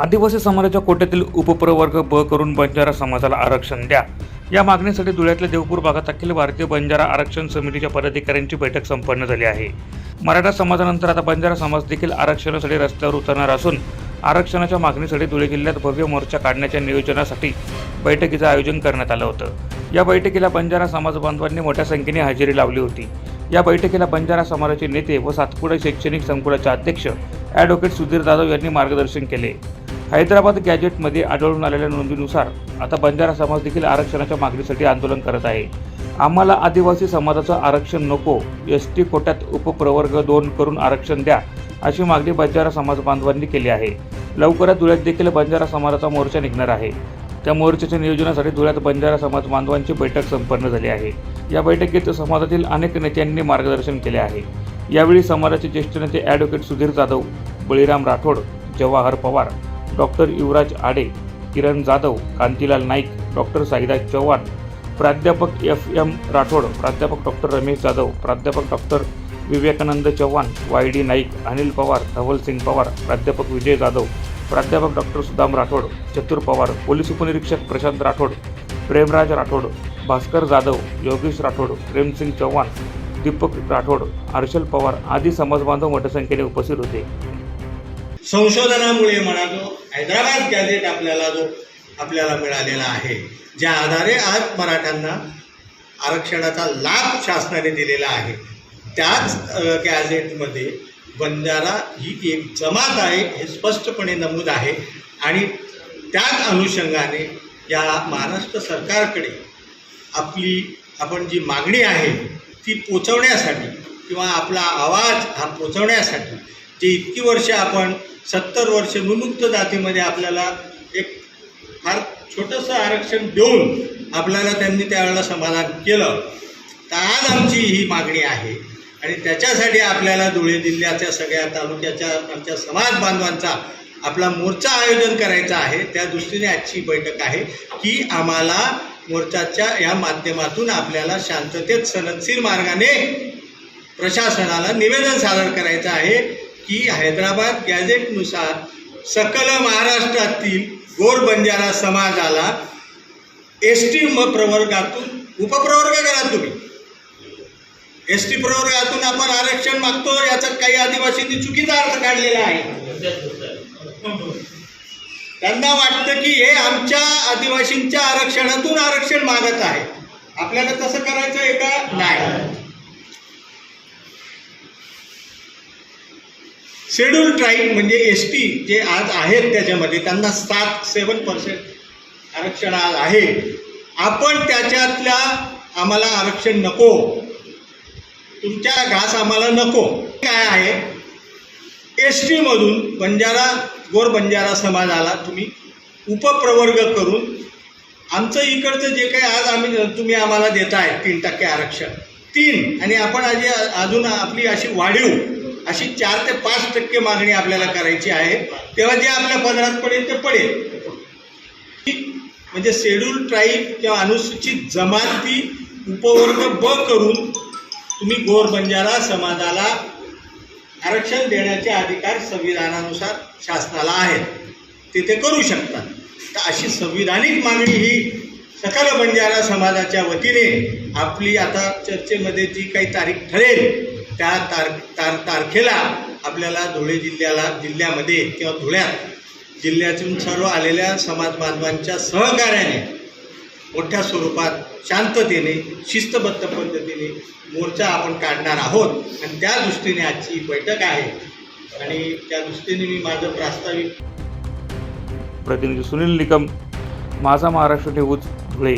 आदिवासी समाजाच्या कोट्यातील उपप्रवर्ग ब करून बंजारा समाजाला आरक्षण द्या. या मागणीसाठी धुळ्यातल्या देवपूर भागात अखिल भारतीय बंजारा आरक्षण समितीच्या पदाधिकाऱ्यांची बैठक संपन्न झाली आहे. मराठा समाजानंतर आता बंजारा समाज देखील आरक्षणासाठी रस्त्यावर उतरणार असून आरक्षणाच्या मागणीसाठी धुळे जिल्ह्यात भव्य मोर्चा काढण्याच्या नियोजनासाठी बैठकीचं आयोजन करण्यात आलं होतं. या बैठकीला बंजारा समाज बांधवांनी मोठ्या संख्येने हजेरी लावली होती. या बैठकीला बंजारा समाजाचे नेते व सातपुडा शैक्षणिक संकुलाचे अध्यक्ष ॲडव्होकेट सुधीर जाधव यांनी मार्गदर्शन केले. हैदराबाद गॅजेटमध्ये आढळून आलेल्या नोंदीनुसार आता बंजारा समाज देखील आरक्षणाच्या मागणीसाठी आंदोलन करत आहे. आम्हाला आदिवासी समाजाचं आरक्षण नको एस टी कोट्यात उपप्रवर्ग दोन करून आरक्षण द्या अशी मागणी बंजारा समाज बांधवांनी केली आहे. लवकरात धुळ्यात देखील बंजारा समाजाचा मोर्चा निघणार आहे. त्या मोर्चाच्या नियोजनासाठी धुळ्यात बंजारा समाज बांधवांची बैठक संपन्न झाली आहे. या बैठकीत समाजातील अनेक नेत्यांनी मार्गदर्शन केले आहे. यावेळी समाजाचे ज्येष्ठ नेते advocate Sudhir Jadhav Baliram Rathod Jawahar Pawar doctor Yuvraj Aade Kiran Jadhav Kantilal Naik doctor Saida Chavan प्राध्यापक एफ एम राठोड प्राध्यापक डॉक्टर रमेश जाधव प्राध्यापक doctor Vivekanand Chavan Y D Naik Anil Pawar Dhavalsing Pawar प्राध्यापक विजय जाधव प्राध्यापक डॉक्टर सुदाम राठोड चतुर Pawar police उपनिरीक्षक प्रशांत राठोड प्रेमराज राठोड भास्कर जाधव योगेश राठोड प्रेमसिंग चव्हाण दीपक राठोड हर्षल पवार आदी समाजबांधव मोठ्या संख्येने उपस्थित होते. संशोधनामुळे म्हणा जो हैदराबाद गॅझेट आपल्याला जो आपल्याला मिळालेला आहे ज्या आधारे आज मराठ्यांना आरक्षणाचा लाभ शासनाने दिलेला आहे त्याच गॅझेटमध्ये बंजारा ही एक जमात आहे हे स्पष्टपणे नमूद आहे आणि त्याच अनुषंगाने या महाराष्ट्र सरकारकडे आपली आपण जी मागणी आहे ती पोचवण्यासाठी किंवा आपला आवाज हा पोचवण्यासाठी जे इतकी वर्ष आपण सत्तर वर्ष विमुक्त जातीमध्ये आपल्याला एक फार छोटंसं आरक्षण देऊन आपल्याला त्यांनी त्यावेळेला समाधान केलं. तर आज आमची ही मागणी आहे. आणि त्याच्यासाठी आपल्याला धुळे जिल्ह्याच्या सगळ्या तालुक्याच्या आमच्या समाज बांधवांचा आपला मोर्चा आयोजन करायचा आहे. त्या दृष्टीने आजची बैठक आहे की आम्हाला मोर्चाच्या या माध्यमातून आपल्याला शांततेत सनदशीर मार्गाने प्रशासनाला निवेदन सादर करायचं आहे. की हैदराबाद गॅझेटनुसार सकल महाराष्ट्रातील गोर बंजारा समाजाला एस टी म प्रवर्गातून उपप्रवर्ग करा तुम्ही एस टी प्रवर्गातून आपण आरक्षण मागतो याचा काही आदिवासींनी चुकीचा अर्थ काढलेला आहे. त्यांना वाटतं की हे आमच्या आदिवासींच्या आरक्षणातून आरक्षण मागत आहे. आपल्याला तसं करायचं आहे का? नाही. शेड्यूल ट्राईब म्हणजे एस टी जे आज आहेत त्याच्यामध्ये त्यांना सात सेवन पर्सेंट आरक्षण आज आहे. आपण त्याच्यातल्या आम्हाला आरक्षण नको. तुमच्या घास आम्हाला नको. काय आहे? एस टीमधून बंजारा गोर बंजारा समाजाला तुम्ही उपप्रवर्ग करून आमचं इकडचं जे काही आज आम्ही तुम्ही आम्हाला देताय तीन टक्के आरक्षण. तीन आणि आपण आज अजून आपली अशी वाढीव अशी चार ते पाच टक्के मागणी आपल्याला करायची आहे. तेव्हा जे आपल्या पदरात पडेल ते पडेल. म्हणजे शेड्यूल ट्राईब किंवा अनुसूचित जमाती उपवर्ग ब करून तुम्ही गोर बंजारा समाजाला आरक्षण देण्याचे अधिकार संविधानानुसार शासनाला आहेत. ते ते करू शकतात. तर अशी संविधानिक मागणी ही सकल बंजारा समाजाच्या वतीने आपली आता चर्चेमध्ये जी काही तारीख ठरेल त्या तार तार तारखेला आपल्याला धुळे जिल्ह्याला जिल्ह्यामध्ये किंवा धुळ्यात जिल्ह्यातून सर्व आलेल्या समाज बांधवांच्या सहकार्याने मोठ्या स्वरूपात शांततेने शिस्तबद्ध पद्धतीने मोर्चा आपण काढणार आहोत. आणि त्या दृष्टीने आजची बैठक आहे. आणि त्या दृष्टीने मी माझं प्रास्ताविक प्रतिनिधी सुनील निकम माझा महाराष्ट्र न्यूज धुळे.